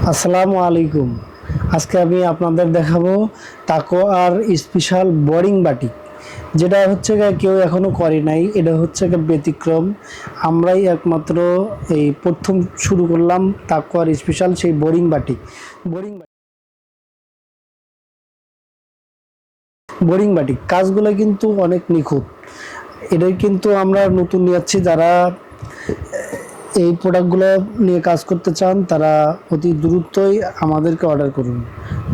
আসসালামু আলাইকুম। আজকে আমি আপনাদের দেখাবো তাকো আর স্পেশাল বোরিং বাটিক যেটা হচ্ছে কেউ এখনও করে নাই। এটা হচ্ছে ব্যতিক্রম। আমরাই একমাত্র এই প্রথম শুরু করলাম তাকো আর স্পেশাল সেই boring batik boring boring batik কাজগুলো কিন্তু অনেক নিখুঁত। এটাই কিন্তু আমরা নতুন নিয়ে যাচ্ছি যারা এই প্রোডাক্টগুলো নিয়ে কাজ করতে চান, তারা অতি দ্রুতই আমাদেরকে অর্ডার করুন।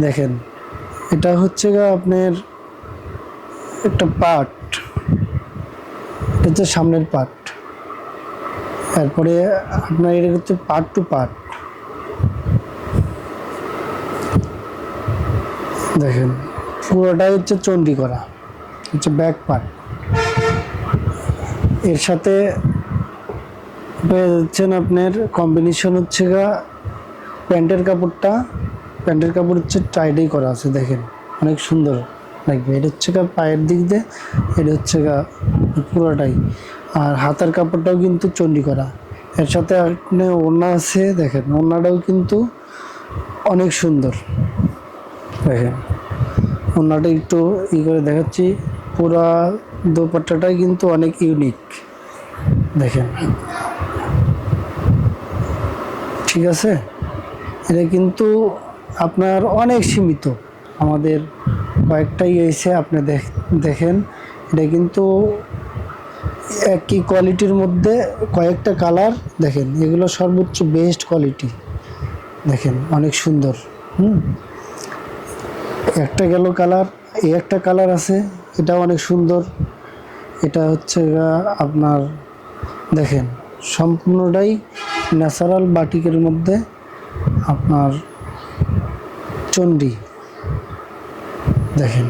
দেখেন, এটা হচ্ছে আপনার একটা পার্ট এটা হচ্ছে সামনের পার্ট তারপরে আপনার এটা হচ্ছে পার্ট টু পার্ট দেখেন, পুরোটাই হচ্ছে চণ্ডী করা। হচ্ছে ব্যাক পার্ট এর সাথে পেয়ে যাচ্ছেন আপনার কম্বিনেশন হচ্ছে গা প্যান্টের কাপড়টা। প্যান্টের কাপড় হচ্ছে টাইটেই করা আছে, দেখেন। অনেক সুন্দর লাগবে। এটা হচ্ছে গা পায়ের দিক দিয়ে, এটা হচ্ছে গা পুরোটাই। আর হাতের কাপড়টাও কিন্তু চণ্ডী করা। এর সাথে আপনি ওড়না আছে, দেখেন। ওড়নাটাও কিন্তু অনেক সুন্দর। দেখেন। ওড়নাটা একটু ই করে দেখাচ্ছি। পুরা দোপাট্টাটাই কিন্তু অনেক ইউনিক দেখেন। ঠিক আছে? এটা কিন্তু আপনার অনেক সীমিত। আমাদের কয়েকটাই এসে আপনি দেখ- দেখেন। এটা কিন্তু একই কোয়ালিটির মধ্যে কয়েকটা কালার দেখেন। এগুলো সর্বোচ্চ বেস্ট কোয়ালিটি। দেখেন, অনেক সুন্দর। হুম? একটা গেল কালার, এই একটা কালার আছে এটা অনেক সুন্দর। এটা হচ্ছে আপনার দেখেন, সম্পূর্ণটাই ন্যাচারাল বাটিকের মধ্যে আপনার চণ্ডী। দেখেন।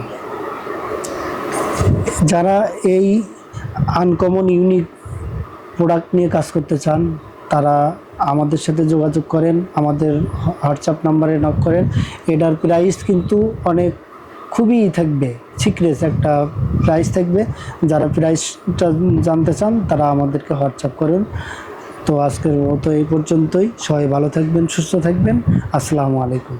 যারা এই আনকমন ইউনিক প্রোডাক্ট নিয়ে কাজ করতে চান, তারা আমাদের সাথে যোগাযোগ করেন, আমাদের হোয়াটসঅ্যাপ নাম্বারে নক করেন। এটার প্রাইস কিন্তু অনেক খুবই থাকবে সিক্রেস একটা প্রাইস থাকবে। যারা প্রাইসটা জানতে চান, তারা আমাদেরকে হোয়াটসঅ্যাপ করেন। তো আজকের মতো এই পর্যন্তই। সবাই ভালো থাকবেন সুস্থ থাকবেন। আসসালামু আলাইকুম।